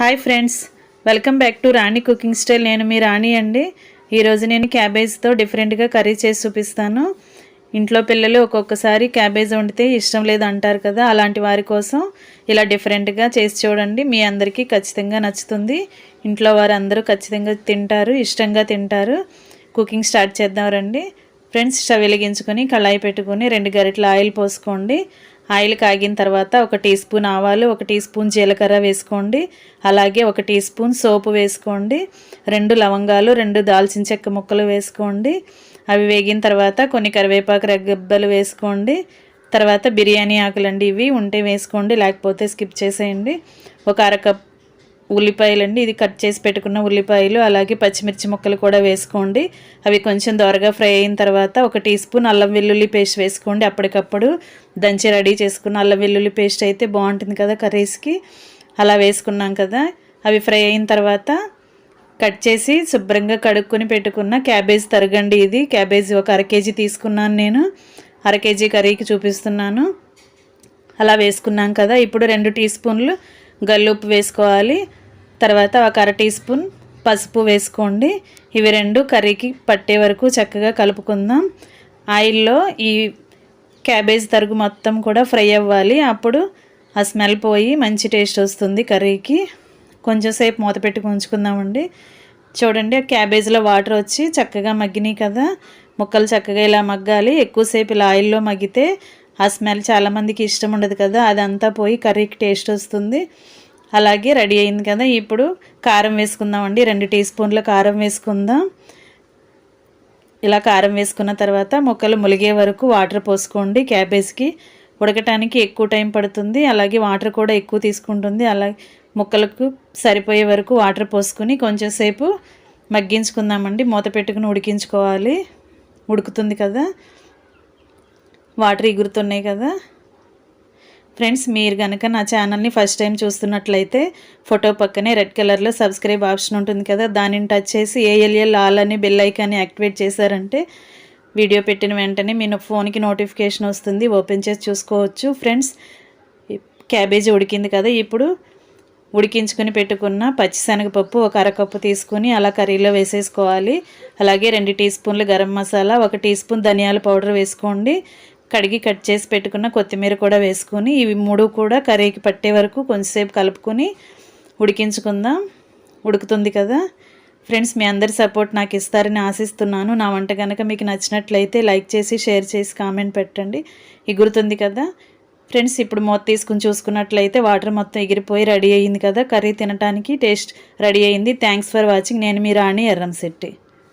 Hi friends welcome back to Rani cooking style. నేను మీ రాణి అండి. ఈరోజు నేను క్యాబేజ్తో డిఫరెంట్గా కర్రీ చేసి చూపిస్తాను. ఇంట్లో పిల్లలు ఒక్కొక్కసారి క్యాబేజ్ వండితే ఇష్టం లేదు అంటారు కదా అలాంటి వారి కోసం ఇలా డిఫరెంట్గా చేసి చూడండి. మీ అందరికీ ఖచ్చితంగా నచ్చుతుంది. ఇంట్లో వారు అందరూ ఖచ్చితంగా తింటారు ఇష్టంగా తింటారు. కుకింగ్ స్టార్ట్ చేద్దాం రండి. ఫ్రెండ్స్ స్టవ్ వెలిగించుకొని కళాయి పెట్టుకొని రెండు గరిటెల ఆయిల్ పోసుకోండి. ఆయిల్ కాగిన తర్వాత ఒక టీ స్పూన్ ఆవాలు ఒక టీ స్పూన్ జీలకర్ర వేసుకోండి. అలాగే ఒక టీ స్పూన్ సోపు వేసుకోండి. రెండు లవంగాలు రెండు దాల్చిన చెక్క ముక్కలు వేసుకోండి. అవి వేగిన తర్వాత కొన్ని కరివేపాకు రెగ్గబ్బలు వేసుకోండి. తర్వాత బిర్యానీ ఆకులండి ఇవి. ఉంటే వేసుకోండి లేకపోతే స్కిప్ చేసేయండి. ఒక అరకప్ ఉల్లిపాయలు అండి ఇది కట్ చేసి పెట్టుకున్న ఉల్లిపాయలు అలాగే పచ్చిమిర్చి ముక్కలు కూడా వేసుకోండి. అవి కొంచెం దోరగా ఫ్రై అయిన తర్వాత ఒక టీ స్పూన్ అల్లం వెల్లుల్లి పేస్ట్ వేసుకోండి. అప్పటికప్పుడు దంచి రెడీ చేసుకున్న అల్లం వెల్లుల్లి పేస్ట్ అయితే బాగుంటుంది కదా కర్రీస్కి. అలా వేసుకున్నాం కదా. అవి ఫ్రై అయిన తర్వాత కట్ చేసి శుభ్రంగా కడుక్కొని పెట్టుకున్న క్యాబేజ్ తరగండి ఇది. క్యాబేజ్ ఒక అర కేజీ తీసుకున్నాను నేను. అర కేజీ కర్రీకి చూపిస్తున్నాను. అలా వేసుకున్నాం కదా. ఇప్పుడు రెండు టీ స్పూన్లు గల్లుప్పు వేసుకోవాలి. తర్వాత ఒక అర టీ స్పూన్ పసుపు వేసుకోండి. ఇవి రెండు కర్రీకి పట్టే వరకు చక్కగా కలుపుకుందాం. ఆయిల్లో ఈ క్యాబేజ్ తరుగు మొత్తం కూడా ఫ్రై అవ్వాలి. అప్పుడు ఆ స్మెల్ పోయి మంచి టేస్ట్ వస్తుంది కర్రీకి. కొంచెం సేపు మూత పెట్టి ఉంచుకుందామండి. చూడండి ఆ క్యాబేజ్లో వాటర్ వచ్చి చక్కగా మగ్గినాయి కదా. ముక్కలు చక్కగా ఇలా మగ్గాలి. ఎక్కువసేపు ఇలా ఆయిల్లో మగ్గితే ఆ స్మెల్ చాలామందికి ఇష్టం ఉండదు కదా. అదంతా పోయి కర్రీకి టేస్ట్ వస్తుంది. అలాగే రెడీ అయింది కదా. ఇప్పుడు కారం వేసుకుందామండి. రెండు టీ స్పూన్ల కారం వేసుకుందాం. ఇలా కారం వేసుకున్న తర్వాత మొక్కలు ములిగే వరకు వాటర్ పోసుకోండి. క్యాబేజ్కి ఉడకటానికి ఎక్కువ టైం పడుతుంది. అలాగే వాటర్ కూడా ఎక్కువ తీసుకుంటుంది. అలాగే ముక్కలకు సరిపోయే వరకు వాటర్ పోసుకుని కొంచెం సేపు మగ్గించుకుందామండి. మూత పెట్టుకుని ఉడికించుకోవాలి. ఉడుకుతుంది కదా. వాటర్ ఎగురుతున్నాయి కదా. ఫ్రెండ్స్ మీరు కనుక నా ఛానల్ని ఫస్ట్ టైం చూస్తున్నట్లయితే ఫోటో పక్కనే రెడ్ కలర్లో సబ్స్క్రైబ్ ఆప్షన్ ఉంటుంది కదా దానిని టచ్ చేసి ఏఎల్ఎల్ ఆల్ అని బెల్ ఐకాన్ని యాక్టివేట్ చేశారంటే వీడియో పెట్టిన వెంటనే మీ ఫోన్కి నోటిఫికేషన్ వస్తుంది ఓపెన్ చేసి చూసుకోవచ్చు. ఫ్రెండ్స్ క్యాబేజీ ఉడికింది కదా ఇప్పుడు ఉడికించుకొని పెట్టుకున్న పచ్చిశనగపప్పు ఒక అరకప్పు తీసుకుని అలా కర్రీలో వేసేసుకోవాలి. అలాగే రెండు టీ స్పూన్లు గరం మసాలా ఒక టీ స్పూన్ ధనియాల పౌడర్ వేసుకోండి. కడిగి కట్ చేసి పెట్టుకున్న కొత్తిమీర కూడా వేసుకొని ఇవి మూడు కూడా కర్రీకి పట్టే వరకు కొంచెంసేపు కలుపుకొని ఉడికించుకుందాం. ఉడుకుతుంది కదా. ఫ్రెండ్స్ మీ అందరి సపోర్ట్ నాకు ఇస్తారని ఆశిస్తున్నాను. నా వంట కనుక మీకు నచ్చినట్లయితే లైక్ చేసి షేర్ చేసి కామెంట్ పెట్టండి. ఎగురుతుంది కదా. ఫ్రెండ్స్ ఇప్పుడు మూత తీసుకుని చూసుకున్నట్లయితే వాటర్ మొత్తం ఎగిరిపోయి రెడీ అయ్యింది కదా. కర్రీ తినడానికి టేస్ట్ రెడీ అయింది థ్యాంక్స్ ఫర్ వాచింగ్. నేను మీ రాణి ఎర్రంశెట్టి